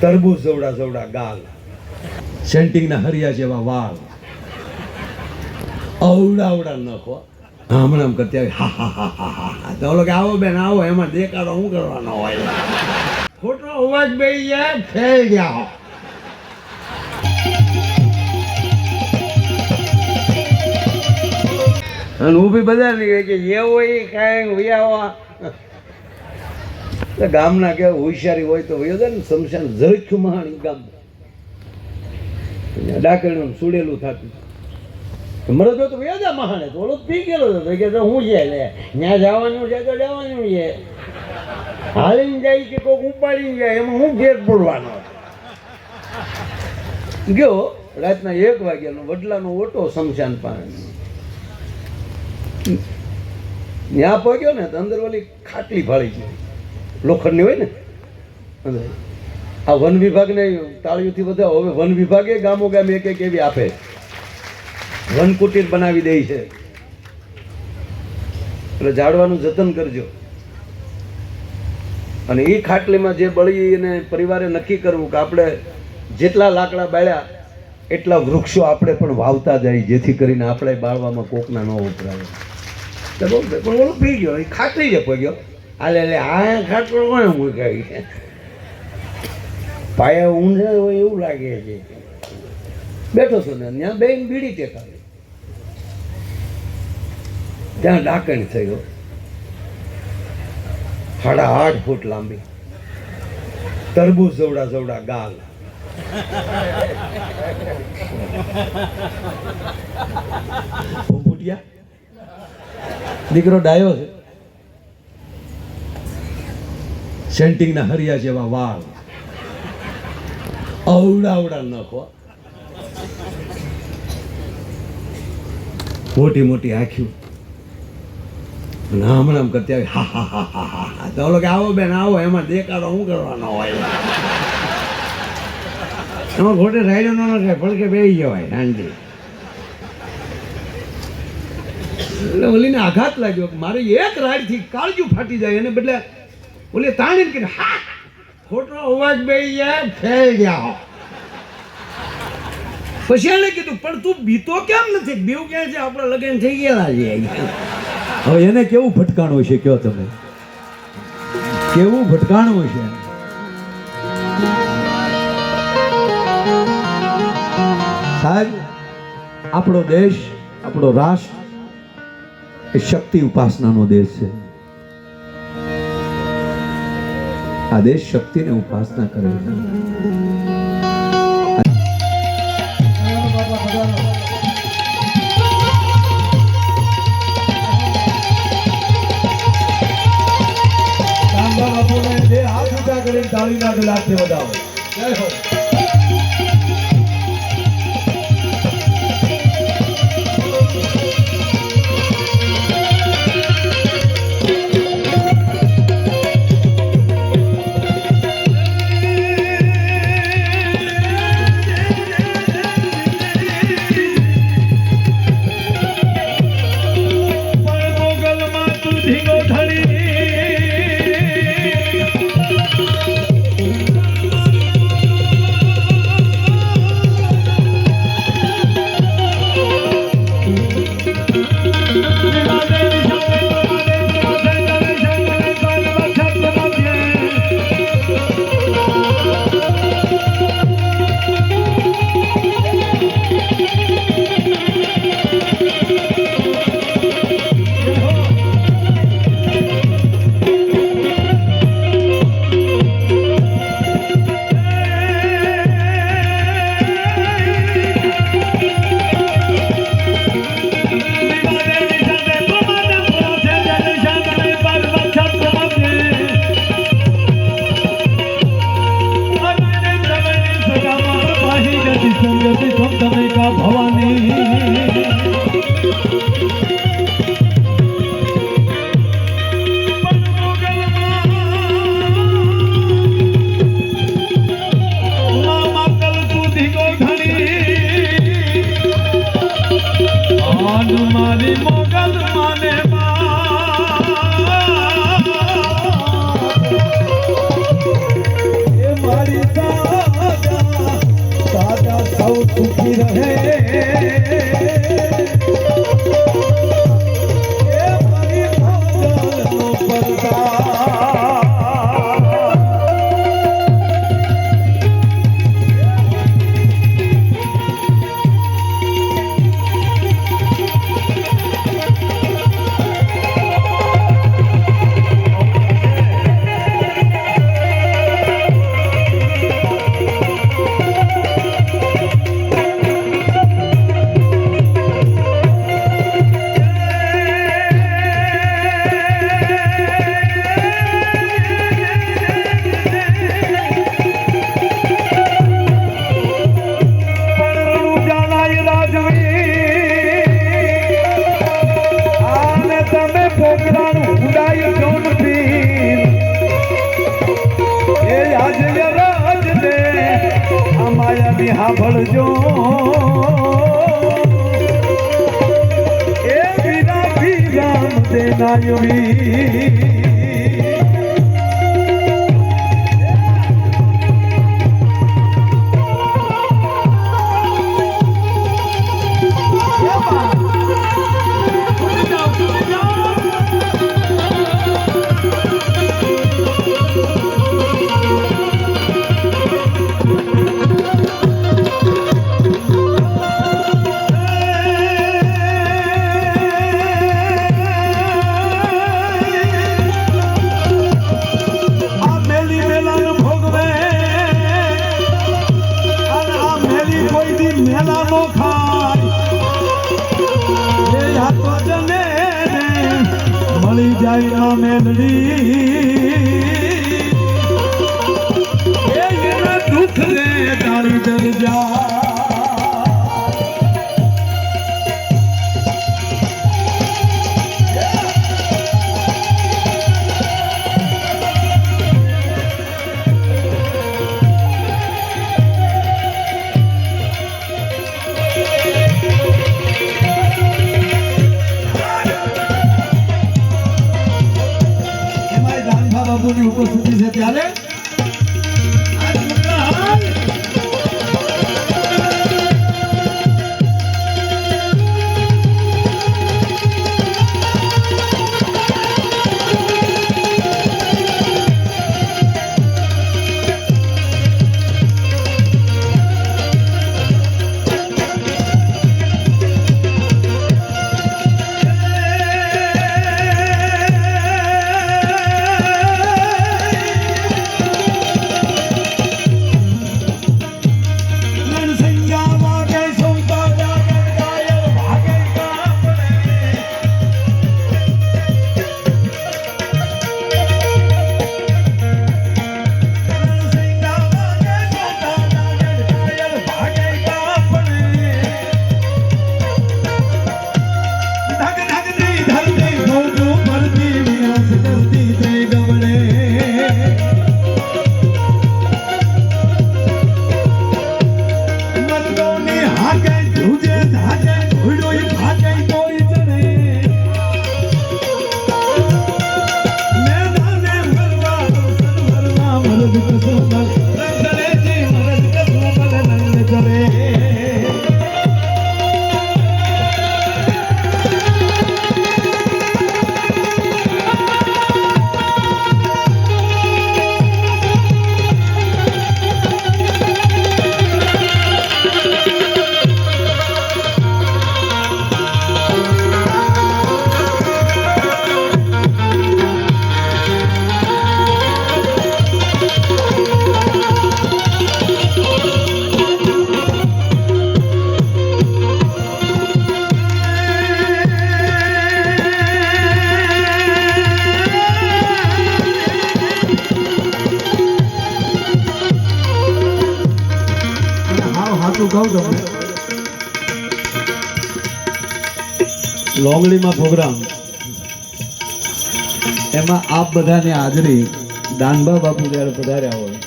તરબૂચ જવડા જવડા ગાલ. સેન્ટિંગના હરિયા જેવા વાળ. અવડા અવડા નખો હમણાં આમ કરતી આવી, હા હા હા હા હા હા. તો કે, આવો બેન, આવો. એમાં દેખાડો શું કરવાનો હોય. ખોટો અવાજ બે જાય, ફેલ ગયા અને ઊભી બધા નીકળે કે એવો એ કાંઈ વૈયાવા એટલે ગામના કે હોશિયારી હોય તો વયો જાય ને, શમશાન ઝરખ્યું મહાણી ગામ. ડાકણું સુડેલું થતું. મરો જો તો વયો જા મહાણે, તો ઓલો પી ગયેલો હતો. કે હું છે લે? ત્યાં જવાનું છે તો જવાનું છે. હાલીને જાય કે કોઈક ઉપાડીને જાય, એમાં હું ભેદ પડવાનો ગયો, રાતના એક વાગ્યાનો વડલાનો ઓટો શમશાન પાણી ત્યાં પહોંચ્યો ને, તો અંદર ઓલી ખાટલી ફાળી ગઈ. લોખંડની હોય ને? આ વન વિભાગને તાળીઓથી બધા હવે વન વિભાગે ગામો ગામ એક એક એવી આપે. વન કુટીર બનાવી દે છે. એટલે ઝાડવાનું જતન કરજો. અને એ ખાટલીમાં જે બળી એને પરિવારે નક્કી કરવું કે આપણે જેટલા લાકડા બાળ્યા, એટલા વૃક્ષો આપણે પણ વાવતા જાય, જેથી કરીને આપણે બાળવામાં કોકના ન વપરાય. તો બહુ પણ ઓલું પી ગયો, એ ખાટલી જ પગ્યો હાલે લે આ ખાતરો કોને મૂકાવી છે? પાયા ઊંધે હોય એવું લાગે છે. બેઠો છો ને, ત્યાં બેન બીડી ટેકાવી ત્યાં ડાકણ થયો. સાડા આઠ ફૂટ લાંબી. તરબૂજ જવડા જવડા ગાલ. દીકરો ડાયો છે? સેન્ટિંગના હરિયા જેવા વાળ. અવડાવડા અવડા નખો મોટી મોટી આંખ્યું અને હમણાં કરતી આવી, હા હા હા હા હા હા. તો કે, આવો બેન, આવો. એમાં દેખાડો શું કરવાનો હોય. એમાં ખોટે રાયડો ન નખાય ભડકે બેહી જવાય હાંડી એટલે ઓલીને આઘાત લાગ્યો મારે એક રાડથી કાળજું ફાટી જાય, એને બદલે ઓલી તાણી કે હા, ખોટો અવાજ બે ફેલ ગયા પછી એને કીધું, પણ તું બીતો કેમ નથી? બીવ ક્યાં છે? આપણા લગ્ન થઈ ગયેલા છે. હવે એને કેવું ભટકાણું છે, કયો તમે? કેવું ભટકાણું છે? સાહેબ, આપણો દેશ, આપણો રાષ્ટ્ર એ શક્તિ ઉપાસનાનો દેશ છે. આ દેશ શક્તિને ઉપાસના કરે છે. તાળી ના ગલાસથી વધાવો. જય હો. আমি તે ના જોઈ. melody કહું લોંગડીમાં પ્રોગ્રામ. એમાં આપ બધાની હાજરી દાનબા બાપુ જ્યારે પધાર્યા હોય.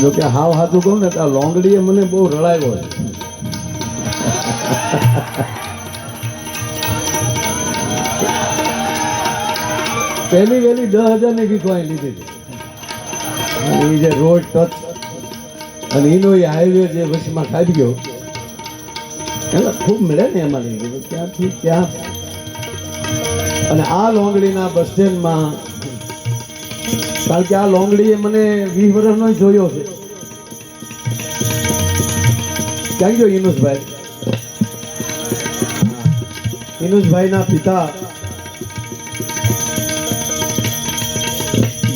જોકે હાવ હાથું કહું ને ત્યાં લોંગડીએ મને બહુ રડાયો હોય પહેલી વહેલી દસ હજારની ગીત વાંચી લીધી હતી એ જે રોડ ટચ અને એનો એ હાઈવે જે વચમાં ગયો એટલે ખૂબ મળે ને અમારી કીધું ક્યાંથી, ક્યાં? અને આ લોંગડીના બસ સ્ટેન્ડમાં કારણ કે આ લોંગડીએ મને વીસ વર્ષનો જોયો છે. ક્યાં ગયો ઇનુસભાઈ ઇનુસભાઈના પિતા,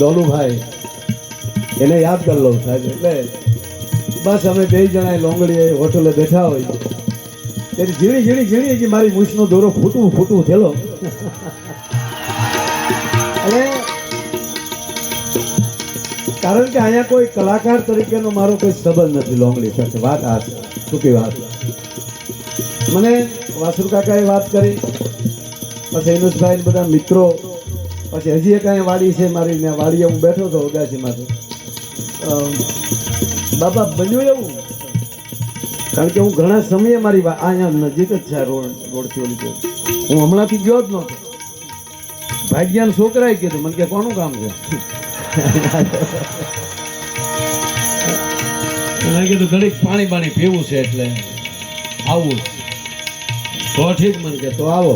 દોલુભાઈ. એને યાદ કરી લઉં સાહેબ, એટલે બસ અમે બે જણા લોંગડીએ હોટલે બેઠા હોય. ત્યારે ઝીણી ઝીણી ઝીણી કે મારી મૂછનો દોરો ફૂટવું ફૂટવું થયેલો અને કારણ કે અહીંયા કોઈ કલાકાર તરીકેનો મારો કોઈ સંબંધ નથી લોંગડી સાથે. વાત આ છે. ટૂંકી વાત. મને વાસુ કાકાએ વાત કરી, પછી ઇનુસભાઈ ને બધા મિત્રો, પછી હજી એક અહીંયા વાડી છે મારી વાડીએ હું બેઠો હતો ઉદાસીમાંથી બાબા બન્યું એવું? કારણ કે હું ઘણા સમયે મારી અહીંયા નજીક જ છે રોડ રોડથી ઓલી હું હમણાંથી ગયો જ નહોતો. ભાગ્યાન છોકરાએ કીધું, મને કે કોનું કામ છે? મેં કીધું, ઘડીક પાણી પાણી પીવું છે એટલે આવું તો ઠીક, મને કે તો આવો.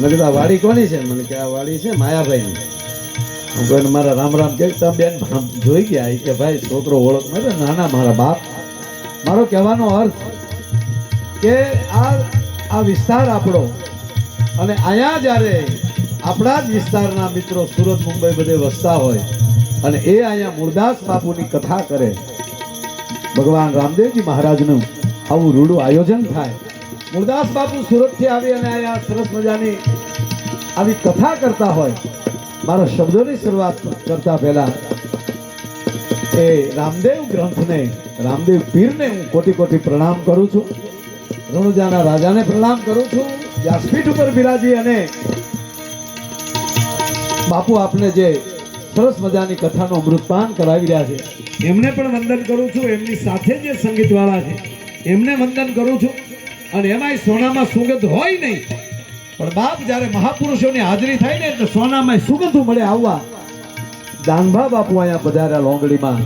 મેં કીધું, આ વાડી કોની છે? મને કે, આ વાડી છે માયાભાઈની. હું કોઈને મારા રામ રામ કે બેન જોઈ ગયા કે ભાઈ છોકરો ઓળખ મેં કીધું, ના ના મારા બાપ. મારો કહેવાનો અર્થ કે આ આ વિસ્તાર આપણો અને અહીંયા જ્યારે આપણા જ વિસ્તારના મિત્રો સુરત મુંબઈ બધે વસતા હોય અને એ અહીંયા મૂળદાસ બાપુની કથા કરે ભગવાન રામદેવજી મહારાજનું આવું રૂડું આયોજન થાય. મૂળદાસ બાપુ સુરતથી આવી અને અહીંયા સરસ મજાની આવી કથા કરતા હોય. મારા શબ્દોની શરૂઆત કરતા પહેલા એ રામદેવ ગ્રંથને, રામદેવ પીરને હું કોટી કોટી પ્રણામ કરું છું. રણુજાના રાજાને પ્રણામ કરું છું. વ્યાસપીઠ ઉપર બિરાજી અને બાપુ આપને જે સરસ મજાની કથાનું અમૃતપાન કરાવી રહ્યા છે, એમને પણ વંદન કરું છું. એમની સાથે જે સંગીતવાળા છે, એમને વંદન કરું છું. અને એમાંય સોનામાં સુગંધ હોય નહીં. પણ બાપ જ્યારે મહાપુરુષોની હાજરી થાય ને એટલે સોનામાં સુગંધ મળે આવવા. દાનભા બાપુ અહીંયા પધાર્યા લોંગડીમાં.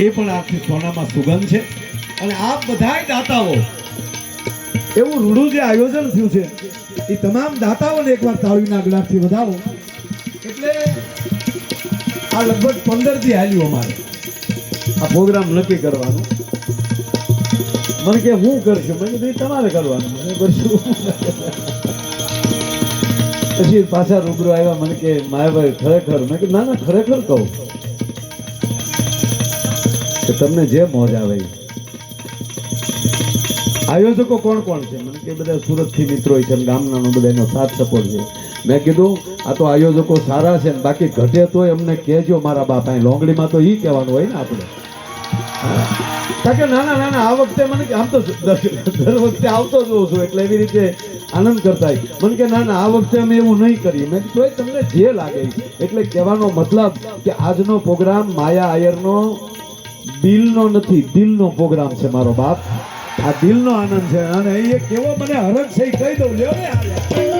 એ પણ આખી સોનામાં સુગંધ છે. અને આપ બધાય દાતાઓ, એવું રૂડું જે આયોજન થયું છે, એ તમામ દાતાઓને એકવાર તાળીના ગ્લાસથી વધાવો. એટલે આ લગભગ પંદરથી હાલ્યું અમારે. આ પ્રોગ્રામ નક્કી કરવાનો. મને કે હું કરશું? મેં કીધું "એ તમારે કરવાનું. મને કરશું. પછી પાછા રૂબરૂ આવ્યા, મને કે, માયાભાઈ, ખરેખર? મેં કીધું, ના ના, ખરેખર કહું. કે તમને જે મોજ આવે આયોજકો કોણ કોણ છે? મને કે બધા સુરતથી મિત્રો છે ગામનાનો બધાનો સાથ સપોર્ટ છે. મેં કીધું, આ તો આયોજકો સારા છે બાકી ઘટે તોય એમને કહેજો, મારા બાપા લોંગડીમાં તો એ કહેવાનું હોય ને આપણે. કે નાના નાના આ વખતે મને આમ તો દર વખતે આવતો જ હોઉં છું, એટલે એવી રીતે આનંદ કરતા. મને કે ના ના આ વખતે અમે એવું નહીં કરીએ મેં તો "તોય તમને જે લાગે ઈ." એટલે કહેવાનો મતલબ કે આજનો પ્રોગ્રામ માયા આયરનો દિલનો નથી, દિલનો પ્રોગ્રામ છે મારો બાપ આ દિલનો આનંદ છે અને એ કેવો મને હરખ છે કહી દઉં લ્યો ને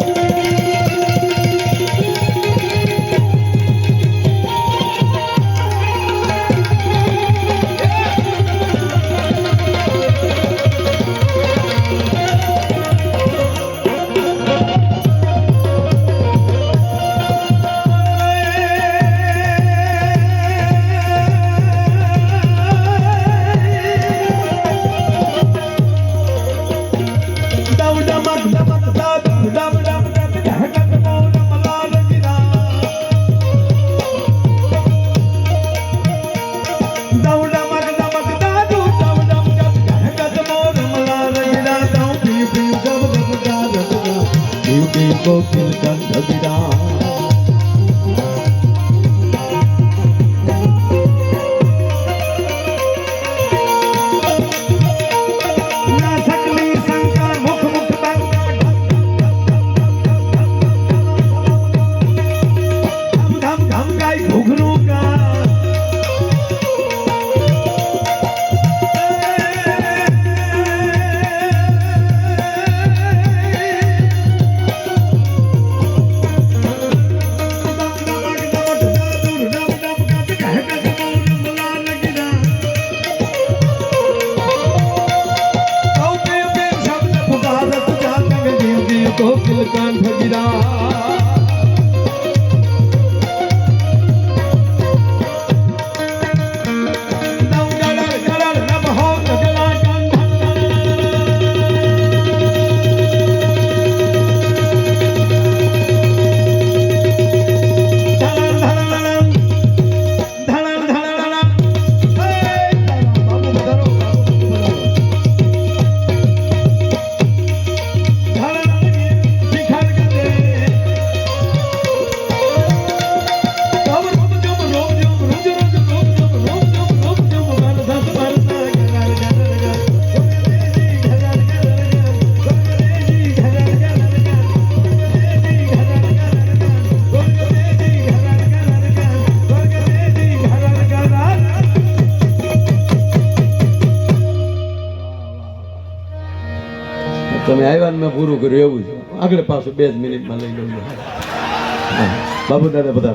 પૂરું કર્યું એવું છે. આગળ પાછું બે જ મિનિટમાં લઈ લઉં બાબુ દાદા બધા